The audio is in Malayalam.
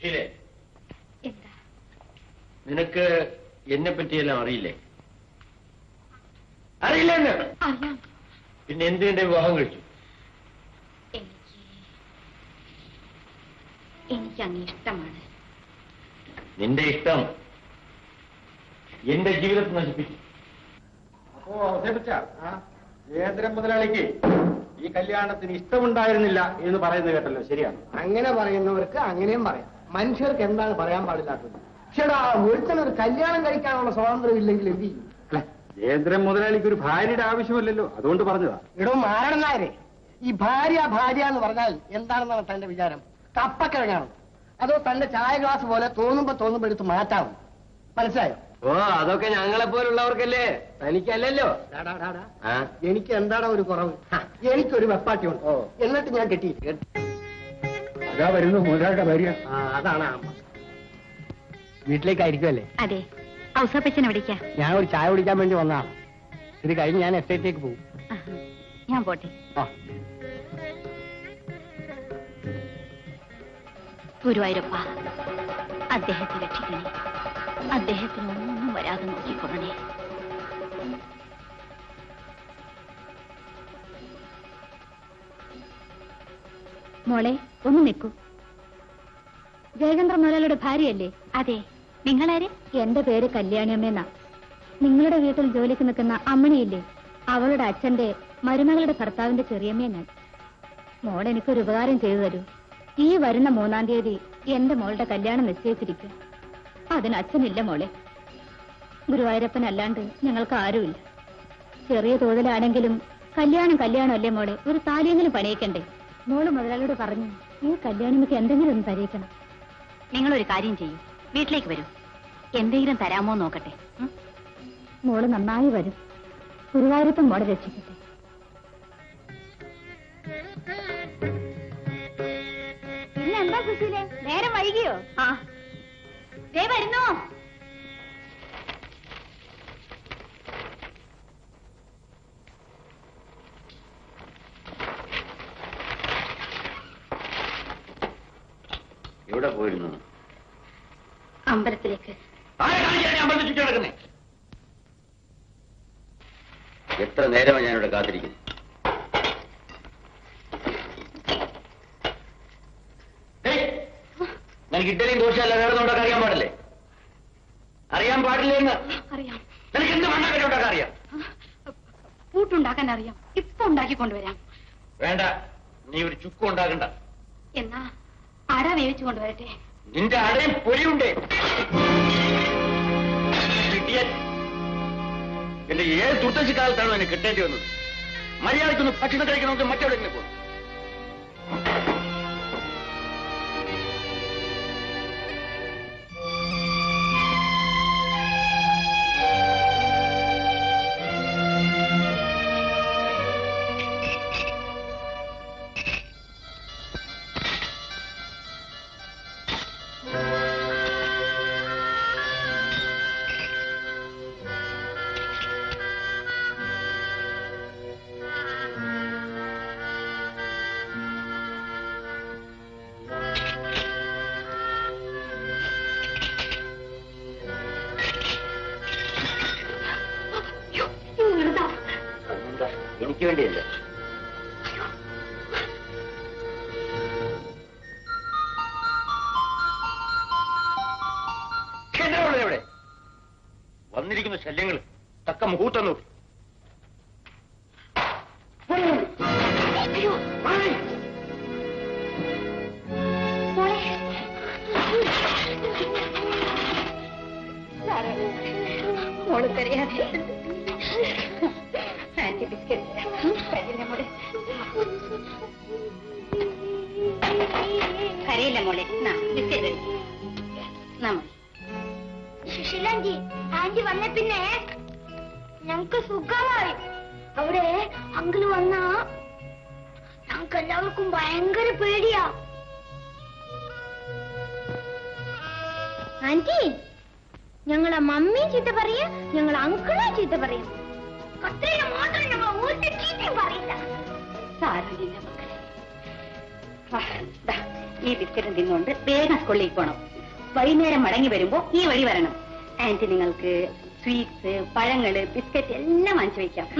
സുശീലേ എന്താ? നിനക്ക് എന്നെ പറ്റിയെല്ലാം അറിയില്ലേ? അറിയില്ല അറിയാം. പിന്നെ എന്തിനെ വിവാഹം കഴിച്ചു? എനിക്ക് എനിക്ക് അങ്ങ് ഇഷ്ടമാണ്. നിന്റെ ഇഷ്ടം എന്റെ ജീവിതത്തെ നശിപ്പിച്ചു. അപ്പോ അവതരിപ്പിച്ച ജയേന്ദ്രൻ മുതലാളിക്ക് ഈ കല്യാണത്തിന് ഇഷ്ടമുണ്ടായിരുന്നില്ല എന്ന് പറയുന്നത് കേട്ടല്ലോ ശരിയാണ്. അങ്ങനെ പറയുന്നവർക്ക് അങ്ങനെയും പറയാം. മനുഷ്യർക്ക് എന്താണ് പറയാൻ പാടില്ലാത്തത്? പക്ഷേടാ ഒരുത്തനൊരു കല്യാണം കഴിക്കാനുള്ള സ്വാതന്ത്ര്യം ഇല്ലെങ്കിൽ എന്ത് ചെയ്യും? ജയേന്ദ്രൻ മുതലാളിക്ക് ഒരു ഭാര്യയുടെ ആവശ്യമല്ലല്ലോ. അതുകൊണ്ട് പറഞ്ഞതാ. ഇടോ മാരണനായരെ നായരെ ഈ ഭാര്യ ഭാര്യ എന്ന് പറഞ്ഞാൽ എന്താണെന്നാണ് തന്റെ വിചാരം? കപ്പക്കിഴങ്ങാണ്. അതോ തന്റെ ചായ ഗ്ലാസ് പോലെ തോന്നുമ്പോ തോന്നുമ്പോ എടുത്ത് മാറ്റാവും. മനസ്സിലായോ? ഓ അതൊക്കെ ഞങ്ങളെ പോലുള്ളവർക്കല്ലേ? തനിക്കല്ലല്ലോ. എനിക്ക് എന്താണോ ഒരു കുറവ്? എനിക്കൊരു വെപ്പാട്ടിയുണ്ട് എന്നിട്ട് ഞാൻ കെട്ടിയിരിക്കും. അതാ വരുന്നു മുതലാളിയുടെ ഭാര്യ. ആ അതാണ് വീട്ടിലേക്കായിരിക്കുമല്ലേ അതെ. ഔസപ്പച്ചനെ വിളിക്ക ഞാൻ ഒരു ചായ കുടിക്കാൻ വേണ്ടി വന്നതാണ് ഇത് കഴിഞ്ഞ് ഞാൻ എസ്റ്റേറ്റിലേക്ക് പോകും. ഞാൻ പോട്ടെ. ഗുരുവായൂരപ്പ അദ്ദേഹത്തെ രക്ഷിക്കണേ. അദ്ദേഹത്തിന് ഒന്നും വരാതെ നോക്കിക്കൊള്ളണേ. മോളെ ഒന്ന് നിൽക്കൂ. ജയചന്ദ്ര മുതലാളിയുടെ ഭാര്യയല്ലേ? അതെ. നിങ്ങളാര്? എന്റെ പേര് കല്യാണി അമ്മയെന്ന നിങ്ങളുടെ വീട്ടിൽ ജോലിക്ക് നിൽക്കുന്ന അമ്മണിയില്ലേ? അവളുടെ അച്ഛന്റെ മരുമകളുടെ ഭർത്താവിന്റെ ചെറിയമ്മയെ ഞാൻ മോൾ എനിക്കൊരു ഉപകാരം ചെയ്തു തരൂ. ഈ വരുന്ന മൂന്നാം തീയതി എന്റെ മോളുടെ കല്യാണം നിശ്ചയിച്ചിരിക്കും. അതിന് അച്ഛനില്ല മോളെ. ഗുരുവായൂരപ്പൻ അല്ലാണ്ട് ഞങ്ങൾക്ക് ആരുമില്ല. ചെറിയ തോതിലാണെങ്കിലും കല്യാണം കല്യാണം അല്ലേ മോളെ? ഒരു താലിയെങ്കിലും പണിയിക്കണ്ടേ? മോൾ മുതലാളിയോട് പറഞ്ഞു ഈ കല്യാണിക്ക് എന്തെങ്കിലും ഒന്ന് തരയിക്കണം നിങ്ങളൊരു കാര്യം ചെയ്യും. വീട്ടിലേക്ക് വരും. എന്തെങ്കിലും തരാമോ നോക്കട്ടെ. മോൾ നന്നായി വരും. ഗുരുവായൂരപ്പം മോളെ രക്ഷിക്കട്ടെ. പിന്നെ എന്താ സുശീലേ? നേരം വൈകിയോ? ആ. ദേ വരുന്നു. എവിടെ പോയിരുന്നു? അമ്പലത്തിലേക്ക്. അമ്പലത്തിൽ ചുറ്റി നടക്കുന്നേ? എത്ര നേരമാണ് ഞാനിവിടെ കാത്തിരിക്കുന്നു നിനക്ക് ഇഡലിയും ദോശയല്ല വേറെ ഉണ്ടാക്കാൻ അറിയാൻ പാടില്ലേ? അറിയാൻ പാടില്ലേ എന്ന് അറിയാം. നിനക്ക് എന്ത് മണ്ണാക്കി ഉണ്ടാക്കാൻ അറിയാം? കൂട്ടുണ്ടാക്കാൻ അറിയാം. ഇപ്പൊ ഉണ്ടാക്കി കൊണ്ടുവരാം വേണ്ട നീ ഒരു ചുക്കും ഉണ്ടാക്കണ്ട. എന്നാ? അട വേവിച്ചു കൊണ്ടുവരട്ടെ. നിന്റെ അടയും പൊരിയുണ്ട്. എന്റെ ഏത് തുർത്തശി കാലത്താണ് എന്നെ കിട്ടേണ്ടി വന്നത്? മര്യാദയ്ക്കൊന്ന് ഭക്ഷണം കഴിക്കണമെങ്കിൽ മറ്റെവിടെ പോകും. ഉള്ളത് ഇവിടെ വന്നിരിക്കുന്ന ശല്യങ്ങൾ തക്ക മുഹൂർത്തം നോക്കി. മോൾ കരയാതെ കരയില്ല ആന്റി വന്ന പിന്നെ. ഞങ്ങക്ക് സുഖമായി. അവിടെ അങ്കിൾ വന്ന ഞങ്ങൾക്ക് എല്ലാവർക്കും ഭയങ്കര പേടിയാ. ആന്റി ഞങ്ങളെ മമ്മിയും ചീത്ത പറയാ ഞങ്ങളെ അങ്കിളെ ചീത്ത പറയും. ഈ ബിസ്ക്കറ്റും തിന്നുകൊണ്ട് വേഗം സ്കൂളിലേക്ക് പോകണം വൈകുന്നേരം മടങ്ങി വരുമ്പോ ഈ വഴി വരണം. ആന്റി നിങ്ങൾക്ക് സ്വീറ്റ്സ് പഴങ്ങൾ ബിസ്ക്കറ്റ് എല്ലാം വാങ്ങിച്ചു വെക്കാം.